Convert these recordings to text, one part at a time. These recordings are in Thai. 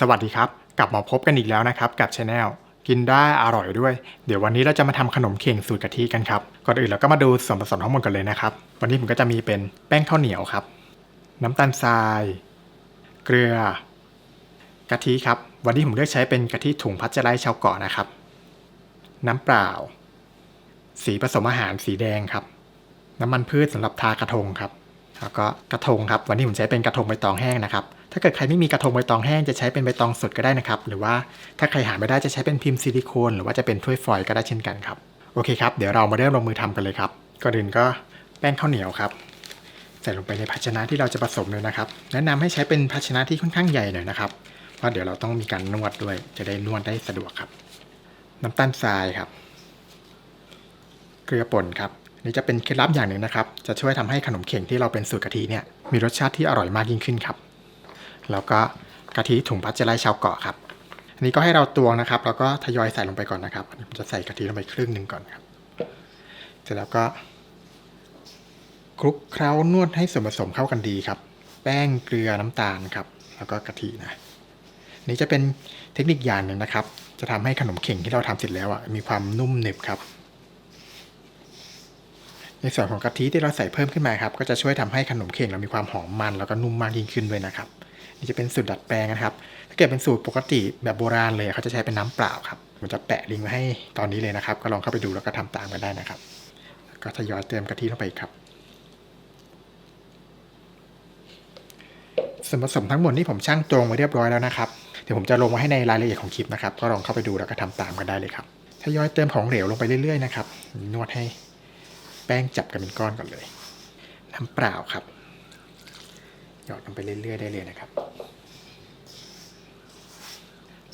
สวัสดีครับ กลับมาพบกันอีกแล้วนะครับ กับช anel กินได้อร่อยด้วย เดี๋ยววันนี้เราจะมาทำขนมเข่งสูตรกะทิกันครับ ก่อนอื่นเราก็มาดูส่วนผสมทั้งหมดกันเลยนะครับ วันนี้ผมก็จะมีเป็นแป้งข้าวเหนียวครับ น้ำตาลทราย เกลือกะทิครับ วันนี้ผมเลือกใช้เป็นกะทิถุงพัชไลชาวเกาะนะครับ น้ำเปล่า สีผสมอาหารสีแดงครับ น้ำมันพืชสำหรับทากระทงครับ แล้วก็กระทงครับ วันนี้ผมใช้เป็นกระทงใบตองแห้งนะครับ ถ้าเกิดใครไม่มีกระทงใบตองแห้งจะใช้เป็นใบตองสดก็ได้นะครับ หรือว่าถ้าใครหาไม่ได้จะใช้เป็นพิมพ์ซิลิโคน หรือว่าจะเป็นถ้วยฟอยล์ก็ได้เช่นกันครับ โอเคครับ เดี๋ยวเรามาเริ่มลงมือทำกันเลยครับ ก่อนอื่นก็แป้งข้าวเหนียวครับ ใส่ลงไปในภาชนะที่เราจะผสมเลยนะครับ แนะนำให้ใช้เป็นภาชนะที่ค่อนข้างใหญ่หน่อยนะครับ เพราะเดี๋ยวเราต้องมีการนวดด้วย จะได้นวดได้สะดวกครับ น้ำตาลทรายครับ เกลือป่นครับนี่จะเป็นเคล็ดลับอย่างหนึ่งนะครับ จะช่วยทำให้ขนมเข่งที่เราเป็นสูตรกะทิเนี่ยมีรสชาติที่อร่อยมากยิ่งขึ้นครับ แล้วก็กะทิถุงพัชไลชาวเกาะครับ อันนี้ก็ให้เราตวงนะครับ แล้วก็ทยอยใส่ลงไปก่อนนะครับผมจะใส่กะทิลงไปครึ่งหนึ่งก่อนครับ เสร็จแล้วก็คลุกเคล้านวดให้ส่วนผสมเข้ากันดีครับ แป้งเกลือน้ำตาลครับ แล้วก็กะทินะนี่จะเป็นเทคนิคอย่างหนึ่งนะครับ จะทำให้ขนมเข่งที่เราทำเสร็จแล้วอะมีความนุ่มหนึบครับ ในส่วนของกะทิที่เราใส่เพิ่มขึ้นมาครับ ก็จะช่วยทำให้ขนมเข่งเรามีความหอมมัน แล้วก็นุ่มมากยิ่งขึ้นด้วยนะครับ นี่จะเป็นสูตรดัดแปลงนะครับ ถ้าเกิดเป็นสูตรปกติแบบโบราณเลยเขาจะใช้เป็นน้ำเปล่าครับผมจะแปะลิงก์ไว้ให้ตอนนี้เลยนะครับ ก็ลองเข้าไปดูแล้วก็ทำตามกันได้นะครับ ก็ทยอยเติมกะทิลงไปครับส่วนผสมทั้งหมดนี่ผมช่างตวงไว้เรียบร้อยแล้วนะครับ เดี๋ยวผมจะลงไว้ให้ในรายละเอียดของคลิปนะครับ ก็ลองเข้าไปดูแล้วก็ทำตามกันได้เลยครับทยอยเติมของเหลวลงไปเรื่อยๆนะครับ นวดให้แป้งจับกันเป็นก้อนก่อนเลย น้ำเปล่าครับ หยอดลงไปเรื่อยๆได้เลยนะครับ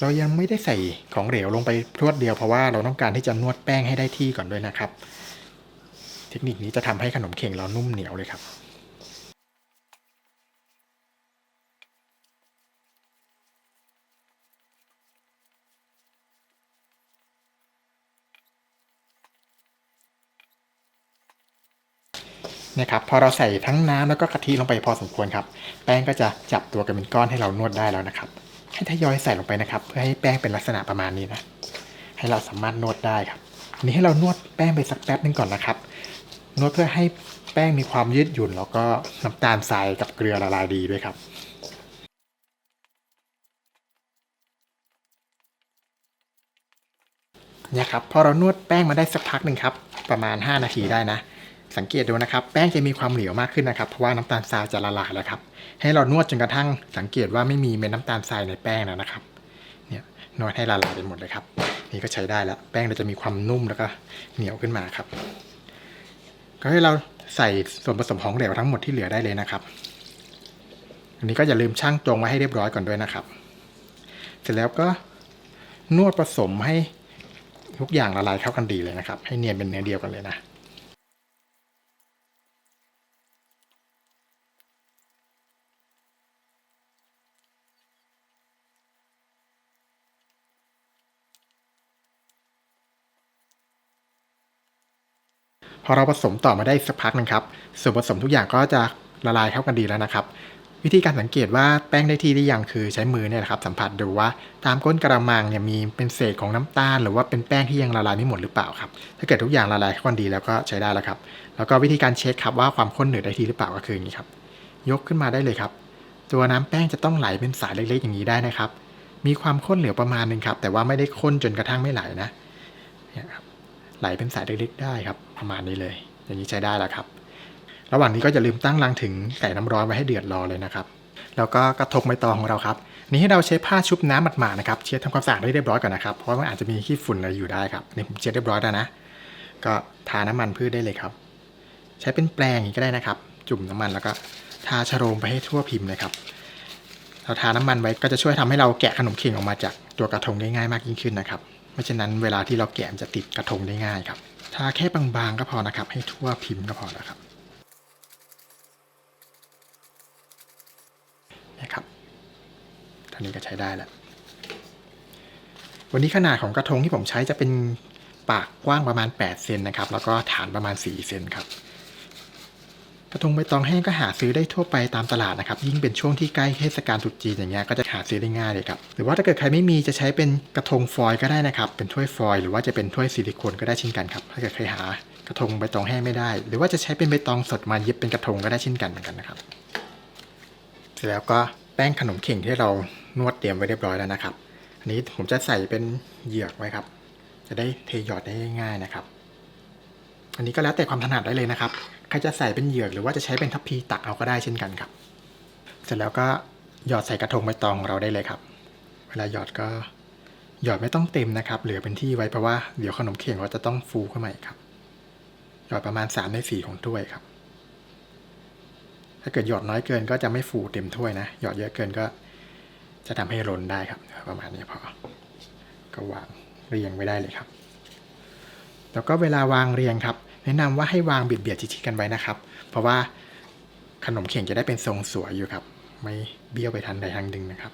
เรายังไม่ได้ใส่ของเหลวลงไปพรวดเดียวเพราะว่าเราต้องการที่จะนวดแป้งให้ได้ที่ก่อนด้วยนะครับ เทคนิคนี้จะทำให้ขนมเข่งเรานุ่มเหนียวเลยครับ นี่ยครับพอเราใส่ทั้งน้ำแล้วก็กะทิลงไปพอสมควรครับ แป้งก็จะจับตัวกันเป็นก้อนให้เรานวดได้แล้วนะครับ ให้ทยอยใส่ลงไปนะครับ เพื่อให้แป้งเป็นลักษณะประมาณนี้นะ ให้เราสามารถนวดได้ครับอันนี้ให้เรานวดแป้งไปสักแป๊บนึงก่อนนะครับ นวดเพื่อให้แป้งมีความยืดหยุ่น แล้วก็น้ำตาลทรายกับเกลือละลายดีด้วยครับเนี่ยครับพอเรานวดแป้งมาได้สักพักหนึ่งครับ ประมาณ 5 นาทีได้นะ สังเกตดูนะครับ แป้งจะมีความเหลวมากขึ้นนะครับ เพราะว่าน้ำตาลทรายจะละลายแล้วครับ ให้เรานวดจนกระทั่งสังเกตว่าไม่มีเม็ดน้ำตาลทรายในแป้งแล้วนะครับ เนี่ยนวดให้ละลายไปหมดเลยครับ นี่ก็ใช้ได้แล้ว แป้งเราจะมีความนุ่มแล้วก็เหนียวขึ้นมาครับ ก็ให้เราใส่ส่วนผสมของเหลวทั้งหมดที่เหลือได้เลยนะครับ อันนี้ก็อย่าลืมช่างตวงไว้ให้เรียบร้อยก่อนด้วยนะครับ เสร็จแล้วก็นวดผสมให้ทุกอย่างละลายเข้ากันดีเลยนะครับ ให้เนียนเป็นเนื้อเดียวกันเลยนะ พอเราผสมต่อมาได้สักพักหนึงครับส่วนผสมทุกอย่างก็จะละลายเข้ากันดีแล้วนะครับ วิธีการสังเกตว่าแป้งได้ที่หรือยังคือใช้มือเนี่ยนะครับสัมผัสดูว่าตามก้นกระมังเนี่ยมีเป็นเศษของน้ำตาล หรือว่าเป็นแป้งที่ยังละลายไม่หมดหรือเปล่าครับถ้าเกิดทุกอย่างละลายเข้ากันดีแล้วก็ใช้ได้แล้วครับ แล้วก็วิธีการเช็คครับว่าความข้นหนืดได้ที่หรือเปล่าก็คืออย่างนี้ครับ ยกขึ้นมาได้เลยครับ ตัวน้ำแป้งจะต้องไหลเป็นสายเล็กๆอย่างนี้ได้นะครับ มีความข้นเหลวประมาณหนึงครับแต่ว่าไม่ได้ข้นจนกระทั่งไม่ไหลนะเนี่ยครับ ไหลเป็นสายเล็กๆได้ครับประมาณนี้เลย อย่างนี้ใช้ได้แล้วครับ ระหว่างนี้ก็อย่าลืมตั้งรังถึงใส่น้ำร้อนไว้ให้เดือดรอเลยนะครับแล้วก็กระทงใบตองของเราครับนี่ให้เราใช้ผ้าชุบน้ำหมาดๆนะครับเช็ดทำความสะอาดให้เรียบร้อยก่อนนะครับเพราะว่ามันอาจจะมีขี้ฝุ่นอะไรอยู่ได้ครับนี่ผมเช็ดเรียบร้อยแล้วนะ ก็ทาน้ำมันพืชได้เลยครับ ใช้เป็นแปรงอย่างนี้ก็ได้นะครับ จุ่มน้ำมันแล้วก็ทาชโรมไปให้ทั่วพิมพ์เลยครับเราทาน้ำมันไว้ก็จะช่วยทำให้เราแกะขนมเข่งออกมาจากตัวกระทงได้ง่ายมากยิ่งขึ้นนะครับ ไม่เช่นนั้นเวลาที่เราแกะมันจะติดกระทงได้ง่ายครับ ทาแค่บางๆก็พอนะครับ ให้ทั่วพิมพ์ก็พอแล้วครับนะครับท่านี้ก็ใช้ได้แล้ว วันนี้ขนาดของกระทงที่ผมใช้จะเป็นปากกว้างประมาณ 8 เซนนะครับ แล้วก็ฐานประมาณ 4 เซนครับ กระทงใบตองแห้งก็หาซื้อได้ทั่วไปตามตลาดนะครับ ยิ่งเป็นช่วงที่ใกล้เทศกาลตรุษจีนอย่างเงี้ยก็จะหาซื้อได้ง่ายเลยครับ หรือว่าถ้าเกิดใครไม่มีจะใช้เป็นกระทงฟอยล์ก็ได้นะครับ เป็นถ้วยฟอยล์หรือว่าจะเป็นถ้วยซิลิโคนก็ได้เช่นกันครับ ถ้าเกิดใครหากระทงใบตองแห้งไม่ได้ หรือว่าจะใช้เป็นใบตองสดมาเย็บเป็นกระทงก็ได้เช่นกันเหมือนกันนะครับ เสร็จแล้วก็แป้งขนมเข่งที่เรานวดเตรียมไว้เรียบร้อยแล้วนะครับ อันนี้ผมจะใส่เป็นเหยือกไว้ครับ จะได้เทหยอดได้ง่าย ๆนะครับ อันนี้ก็แล้วแต่ความถนัดได้เลยนะครับ ครจะใส่เป็นเหยือกหรือว่าจะใช้เป็นทัพพีตักเอาก็ได้เช่นกันครับ เสร็จแล้วก็หยอดใส่กระทงใบตองของเราได้เลยครับ เวลาหยอดก็หยอดไม่ต้องเต็มนะครับ เหลือเป็นที่ไว้เพราะว่าเดี๋ยวขนมเข่งเราจะต้องฟูขึ้นมาอีกครับ หยอดประมาณ3ใน4ของถ้วยครับ ถ้าเกิดหยอดน้อยเกินก็จะไม่ฟูเต็มถ้วยนะ หยอดเยอะเกินก็จะทำให้ล้นได้ครับ ประมาณนี้พอ ก็วางเรียงไว้ได้เลยครับ แล้วก็เวลาวางเรียงครับ แนะนำว่าให้วางเบียดเบียดชิดๆกันไว้นะครับ เพราะว่าขนมเข่งจะได้เป็นทรงสวยอยู่ครับ ไม่เบี้ยวไปทางใดทางหนึ่งนะครับ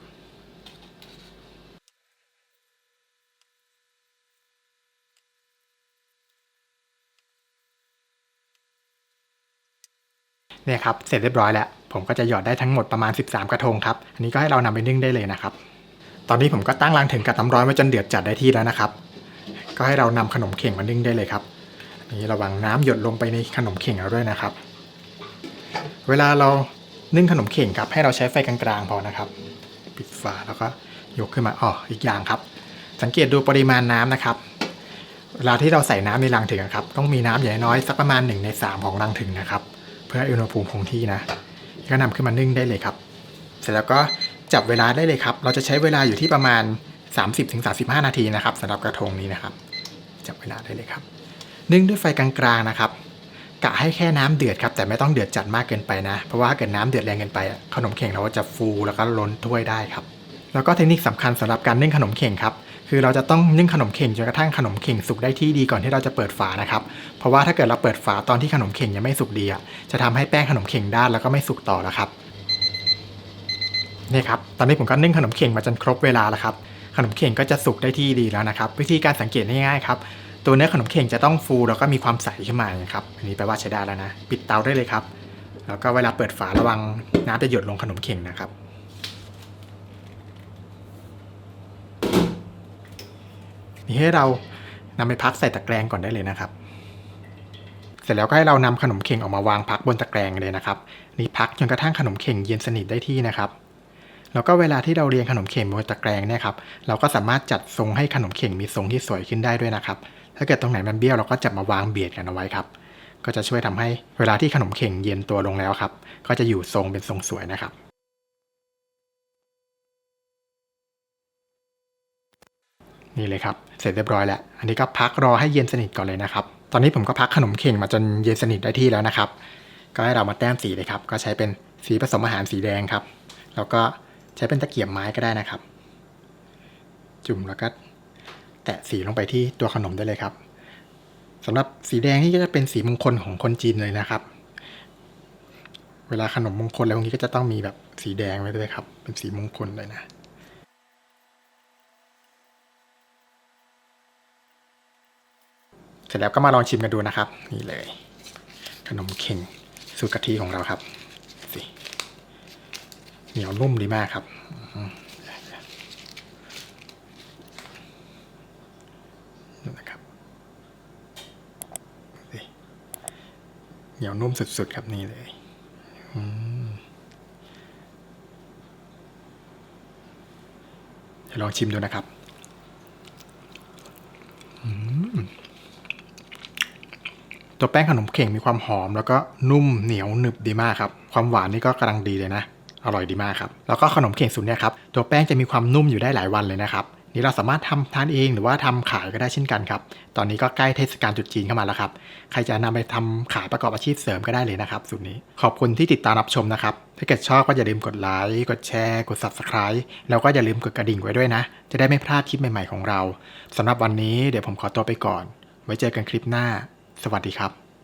เนี่ยครับเสร็จเรียบร้อยแล้วผมก็จะหยอดได้ทั้งหมดประมาณ 13 กระทงครับ อันนี้ก็ให้เรานำไปนึ่งได้เลยนะครับ ตอนนี้ผมก็ตั้งรางถึงกับน้ำร้อนไว้จนเดือดจัดได้ที่แล้วนะครับ ก็ให้เรานำขนมเข่งมานึ่งได้เลยครับ นี่ระวังน้ำหยดลงไปในขนมเข่งเราด้วยนะครับ เวลาเรานึ่งขนมเข่งครับให้เราใช้ไฟกลางๆพอนะครับ ปิดฝาแล้วก็ยกขึ้นมาอ๋ออีกอย่างครับ สังเกตดูปริมาณน้ำนะครับเวลาที่เราใส่น้ำในรังถึงครับต้องมีน้ำอย่างน้อยสักประมาณ1ใน3ของรังถึงนะครับ เพื่อให้อุณหภูมิคงที่นะก็นำขึ้นมานึ่งได้เลยครับ เสร็จแล้วก็จับเวลาได้เลยครับ เราจะใช้เวลาอยู่ที่ประมาณ 30-35 นาทีนะครับสำหรับกระทงนี้นะครับ จับเวลาได้เลยครับ นึ่งด้วยไฟกลางๆนะครับกะให้แค่น้ำเดือดครับแต่ไม่ต้องเดือดจัดมากเกินไปนะ เพราะว่าเกิดน้ำเดือดแรงเกินไป ขนมเข่งเราก็จะฟูแล้วก็ล้นถ้วยได้ครับ แล้วก็เทคนิคสำคัญสำหรับการนึ่งขนมเข่งครับคือเราจะต้องนึ่งขนมเข่งจนกระทั่งขนมเข่งสุกได้ที่ดีก่อนที่เราจะเปิดฝานะครับ เพราะว่าถ้าเกิดเราเปิดฝาตอนที่ขนมเข่งยังไม่สุกดีอะจะทำให้แป้งขนมเข่งด้านแล้วก็ไม่สุกต่อแล้วครับนี่ครับตอนนี้ผมก็นึ่งขนมเข่งมาจนครบเวลาแล้วครับขนมเข่งก็จะสุกได้ที่ดีแล้วนะครับ วิธีการสังเกตง่ายๆครับ ตัวเนื้อขนมเข่งจะต้องฟูแล้วก็มีความใสขึ้นมานครับอันนี้แปลว่าใช้ได้แล้วนะ ปิดเตาได้เลยครับ แล้วก็เวลาเปิดฝาระวังน้ำจะหยดลงขนมเข่งนะครับ นี่ให้เรานำไปพักใส่ตะแกรงก่อนได้เลยนะครับเสร็จแล้วก็ให้เรานำขนมเข่งออกมาวางพักบนตะแกรงเลยนะครับนี่พักจนกระทั่งขนมเข่งเย็นสนิทได้ที่นะครับแล้วก็เวลาที่เราเรียงขนมเข่งบนตะแกรงเนี่ยครับเราก็สามารถจัดทรงให้ขนมเข่งมีทรงที่สวยขึ้นได้ด้วยนะครับ ถ้าเกิดตรงไหนมันเบี้ยวเราก็จับมาวางเบียดกันเอาไว้ครับ ก็จะช่วยทำให้เวลาที่ขนมเข่งเย็นตัวลงแล้วครับ ก็จะอยู่ทรงเป็นทรงสวยนะครับนี่เลยครับ เสร็จเรียบร้อยแล้ว อันนี้ก็พักรอให้เย็นสนิทก่อนเลยนะครับ ตอนนี้ผมก็พักขนมเข่งมาจนเย็นสนิทได้ที่แล้วนะครับ ก็ให้เรามาแต้มสีเลยครับ ก็ใช้เป็นสีผสมอาหารสีแดงครับ แล้วก็ใช้เป็นตะเกียบไม้ก็ได้นะครับ จุ่มแล้วก็ แตะสีลงไปที่ตัวขนมได้เลยครับสำหรับสีแดงนี่ก็จะเป็นสีมงคลของคนจีนเลยนะครับ เวลาขนมมงคลอะไรพวกนี้ก็จะต้องมีแบบสีแดงไว้ด้วยครับ เป็นสีมงคลเลยนะเสร็จแล้วก็มาลองชิมกันดูนะครับ นี่เลย ขนมเข่งสูตรกะทิของเราครับสิเหนียวนุ่มดีมากครับอืมนี่นะครับสิ เหนียวนุ่มสุดๆครับนี่เลยเดี๋ยวลองชิมดูนะครับตัวแป้งขนมเข่งมีความหอม แล้วก็นุ่มเหนียวหนึบดีมากครับ ความหวานนี่ก็กำลังดีเลยนะ อร่อยดีมากครับ แล้วก็ขนมเข่งสูตรเนี่ยครับ ตัวแป้งจะมีความนุ่มอยู่ได้หลายวันเลยนะครับ นี่เราสามารถทำทานเองหรือว่าทำขายก็ได้เช่นกันครับ ตอนนี้ก็ใกล้เทศกาลตรุษจีนเข้ามาแล้วครับ ใครจะนำไปทำขายประกอบอาชีพเสริมก็ได้เลยนะครับสูตรนี้ ขอบคุณที่ติดตามรับชมนะครับ ถ้าเกิดชอบก็อย่าลืมกดไลค์ กดแชร์ กด subscribe แล้วก็อย่าลืมกดกระดิ่งไว้ด้วยนะ จะได้ไม่พลาดคลิปใหม่ๆของเราสำหรับวันนี้เดี๋ยวผมขอตัวไปก่อน ไว้เจอกันคลิปหน้า สวัสดีครับ